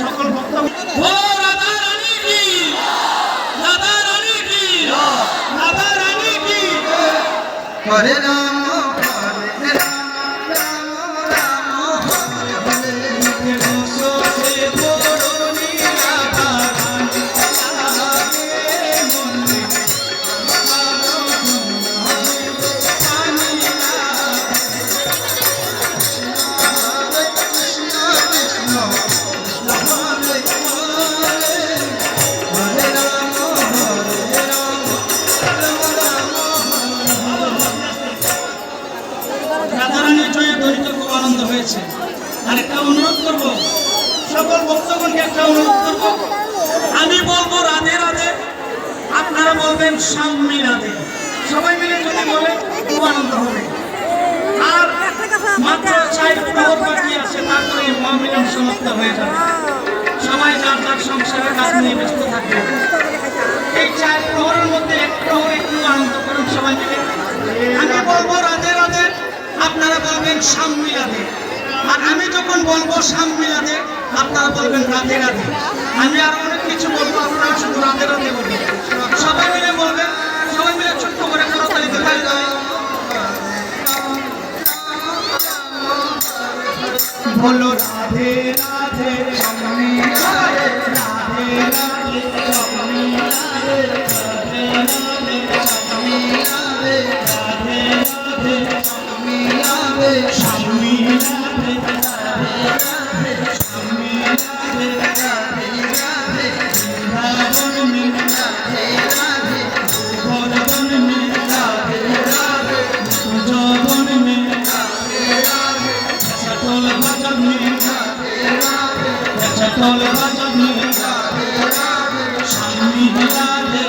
সকল ভক্ত ও রাধা রানী কি? রাধা রানী কি? রাধা রানী কি? হরে হয়েছে। আর একটা অনুরোধ করব। সকল ভক্তগণকে একটা অনুরোধ করব। আমি বলব রাধে রাধে। আপনারা বলবেন সাম্যী রাধে। সবাই মিলে যদি বলে, খুব আনন্দ হবে। আর মাত্র চার প্রহর বাকি আছে, তারপরে মহামিলন সমাপ্ত হয়ে যাবে। সবাই যার যার সংসারের কাজ নিয়ে ব্যস্ত থাকবে যখন বলব সাম্যী রাধে আপনারা বলবেন রাধে রাধে। আমি আরও অনেক কিছু বলব, আপনারা শুধু রাধে রাধে বলবেন। সবাই মিলে বলবেন, সবাই মিলে ছোট্ট করে করতালি যায় বলো রাধে রাধে রাধে রাধে রাধে। সকল ভজন মে রাধে রাধে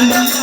সাম্যী